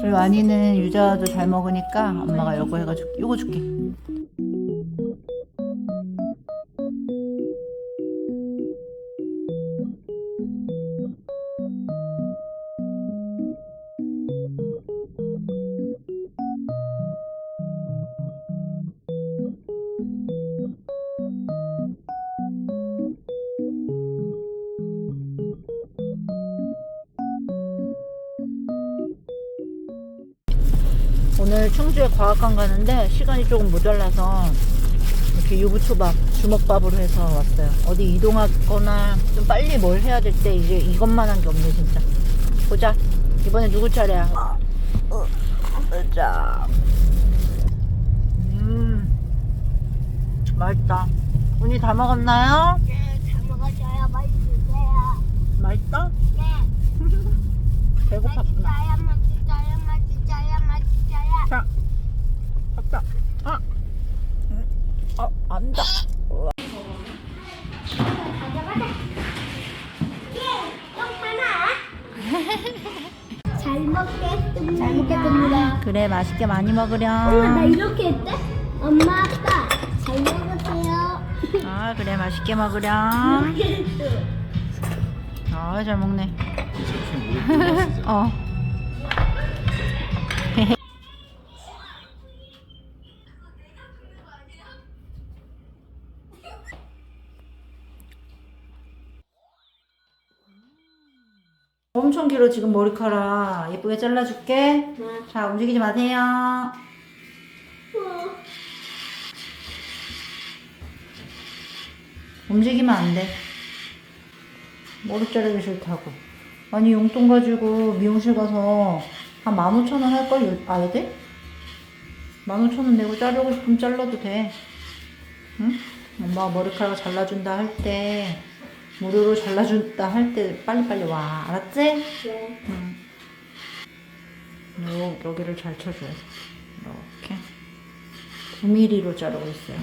저희 완이는 유자도 잘 먹으니까 엄마가 이거 해가지고 이거 줄게. 오늘 충주에 과학관 가는데 시간이 조금 모자라서 이렇게 유부초밥 주먹밥으로 해서 왔어요. 어디 이동하거나 좀 빨리 뭘 해야 될 때 이제 이것만 한 게 없네 진짜. 보자. 이번에 누구 차례야? 보자. 음, 맛있다. 언니 다 먹었나요? 네, 다 먹어줘요. 많이 주세요. 맛있다? 네. 배고팠구나. 맛있어요. 자, 갔다. 아, 음, 어, 안다. 잘 먹겠습니다. 잘 먹겠습니다. 그래, 맛있게 많이 엄마 나 먹으렴. 이렇게 했대? 엄마 아빠 잘 먹으세요. 아, 그래, 맛있게 먹으렴. 아, 잘 먹네. 어. 엄청 길어 지금 머리카락. 예쁘게 잘라줄게. 자 움직이지 마세요. 움직이면 안돼. 머리 자르기 싫다고. 아니 용돈 가지고 미용실 가서 한 15,000원 할걸? 아야 돼? 15,000원 내고 자르고 싶으면 잘라도 돼. 응? 엄마가 머리카락 잘라준다 할때 무료로 잘라준다 할 때 빨리빨리 와 알았지? 네. 응. 요, 여기를 잘 쳐줘요 이렇게 9mm로 자르고 있어요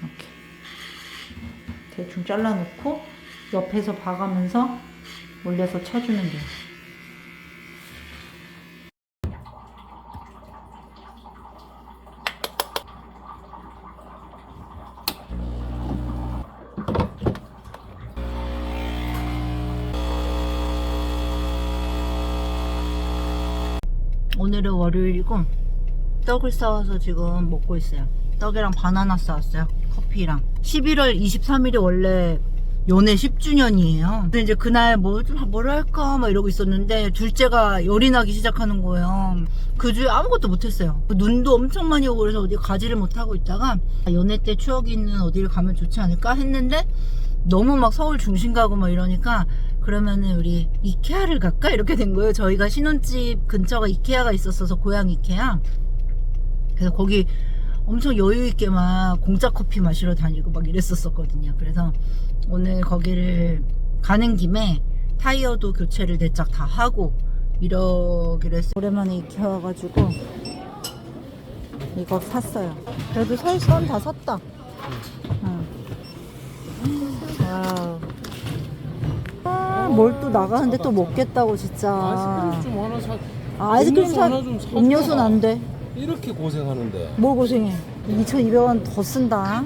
이렇게 대충 잘라놓고 옆에서 봐가면서 올려서 쳐주면 돼요 오늘은 월요일이고 떡을 싸와서 지금 먹고 있어요. 떡이랑 바나나 싸왔어요. 커피랑. 11월 23일이 원래 연애 10주년이에요. 근데 이제 그날 뭐, 좀뭘 할까 막 이러고 있었는데 둘째가 열이 나기 시작하는 거예요. 그 주에 아무것도 못했어요. 눈도 엄청 많이 오고 그래서 어디 가지를 못하고 있다가 연애 때 추억이 있는 어디를 가면 좋지 않을까 했는데 너무 막 서울 중심 가고 막 이러니까 그러면은 우리 이케아를 갈까 이렇게 된 거예요. 저희가 신혼집 근처가 이케아가 있었어서 고향 이케아. 그래서 거기 엄청 여유 있게 막 공짜 커피 마시러 다니고 막 이랬었었거든요. 그래서 오늘 거기를 가는 김에 타이어도 교체를 대짝 다 하고 이러기로 했어요. 오랜만에 이케아 와가지고 이거 샀어요. 그래도 살선다 샀다. 응. 와우. 아, 뭘 또 나가는데 또 먹겠다고 진짜. 아이스크림 좀 하나 사. 아, 아이스크림 음료수 사, 하나 좀. 음료수는 안 돼. 이렇게 고생하는데. 뭘 고생해. 2,200원 더 쓴다.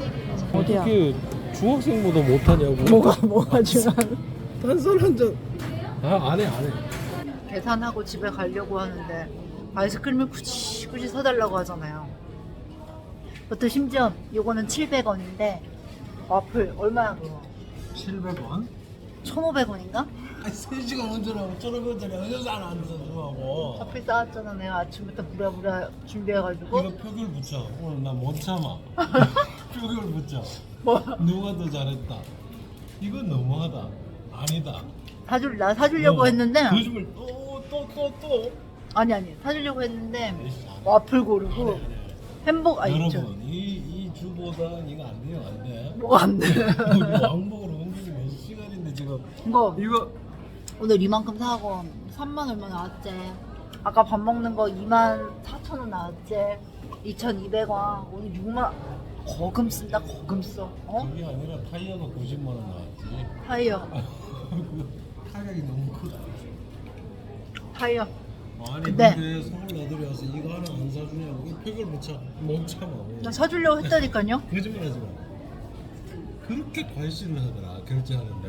어디야? 어떻게 중학생보다 못하냐고. 뭐가, 뭐가 중요한. 탄산 한 잔. 아, 안 해, 안 해. 계산하고 집에 가려고 하는데 아이스크림을 굳이 굳이 사달라고 하잖아요. 그것도 심지어 요거는 700원인데 와플 얼마야 그거? 700원? 1,500원인가? 아니, 3시간 운전하고 1,500원짜리 어디서 안 앉아서 주하고. 커피 싸왔잖아 내가 아침부터 부랴부랴 준비해가지고 이거 표결 붙여. 오늘 나 못 참아. 표결 붙여. 뭐 누가 더 잘했다. 이건 너무하다. 아니다. 사줄 나 사주려고 어, 했는데 그 집을 또, 또, 또, 또. 아니 아니 사주려고 했는데. 와플 고르고 그래, 그래. 햄버거 아니 저 여러분, 이, 이 주보다 이거 안 돼요, 안 돼. 뭐가 안 돼. 우리 왕복으로 이거 이거 오늘 이만큼 사고 3만 얼마 나왔지. 아까 밥 먹는 거 2만 4천 원 나왔지 2,200원 오늘 6만 거금 쓴다 거금 써 어? 그게 아니라 타이어가 90만 원 나왔지. 타이어 타격이 너무 크다. 타이어 아니 네. 근데 서울 아들이 와서 이거 하나 안 사주냐고 이 팩을 못 참, 못 참아. 나 사주려고 했다니까요 거짓말하지 마. 그렇게 관심을 하더라 결제하는데.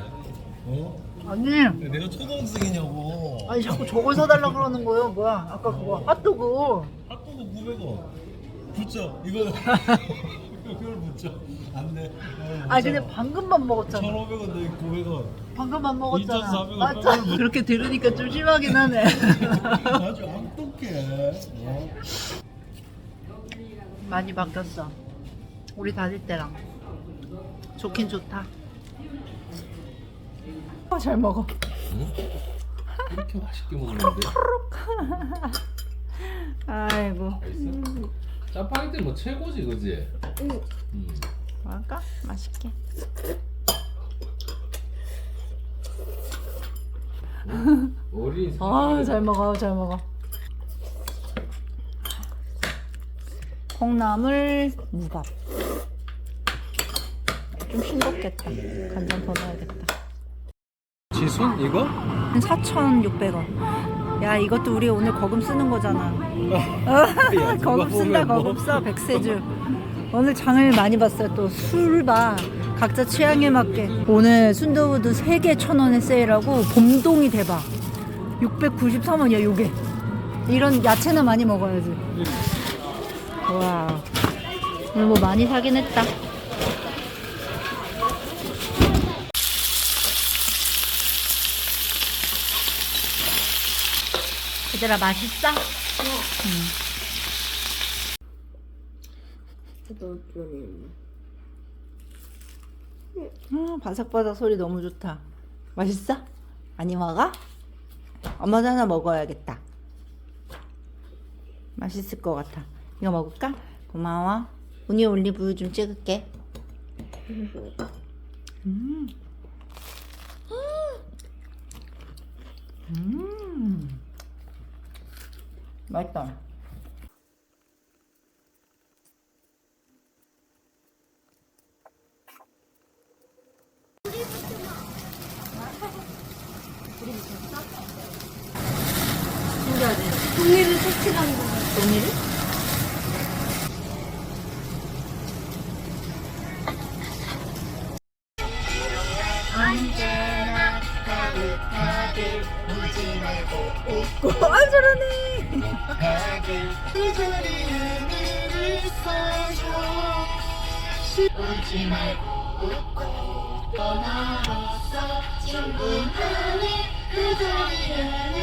어? 아니 내가 초등학생이냐고. 아니 자꾸 저걸 사달라 그러는 거예요 뭐야 아까 그거 핫도그 핫도그 900원. 붙여 이거 이걸 붙여 안 돼. 어, 아니 근데 방금만 먹었잖아 1,500원 더 900원. 방금만 먹었잖아 2,400원 맞죠? 빵을 그렇게 들으니까 좀 심하긴 하네 아주 악독해. 어? 많이 바뀌었어 우리 다닐 때랑 좋긴 좋다 어, 잘 먹어 이렇게 맛있게 먹는데. 아이고 맛있어? 짜파게티 뭐 최고지 그지? 응. 음. 먹을까? 맛있게 어린이 아잘 먹어 잘 먹어 콩나물 무밥 좀 싱겁겠다 간장 더 넣어야겠다 지순 이거? 한 4,600원. 야 이것도 우리 오늘 거금 쓰는 거잖아. 야, 누가 거금 쓴다 보면 뭐. 거금 써 백세주. 오늘 장을 많이 봤어요 또. 술봐 각자 취향에 맞게. 오늘 순두부도 3개 1,000원에 세일하고 봄동이 대박. 693원이야 요게. 이런 야채는 많이 먹어야지. 와 오늘 뭐 많이 사긴 했다 얘들아 맛있어? 음, 바삭바삭 소리 너무 좋다. 맛있어? 많이 먹어? 엄마도 하나 먹어야겠다. 맛있을 것 같아. 이거 먹을까? 고마워. 운이 올리브유 좀 찍을게. 음. 음. 맛있다. 신기하지? 거. 언제나 따뜻 하게 울지 말고 웃고. 아 저러네. 울지 말고 웃고 떠나로서 충분하니 그 자리에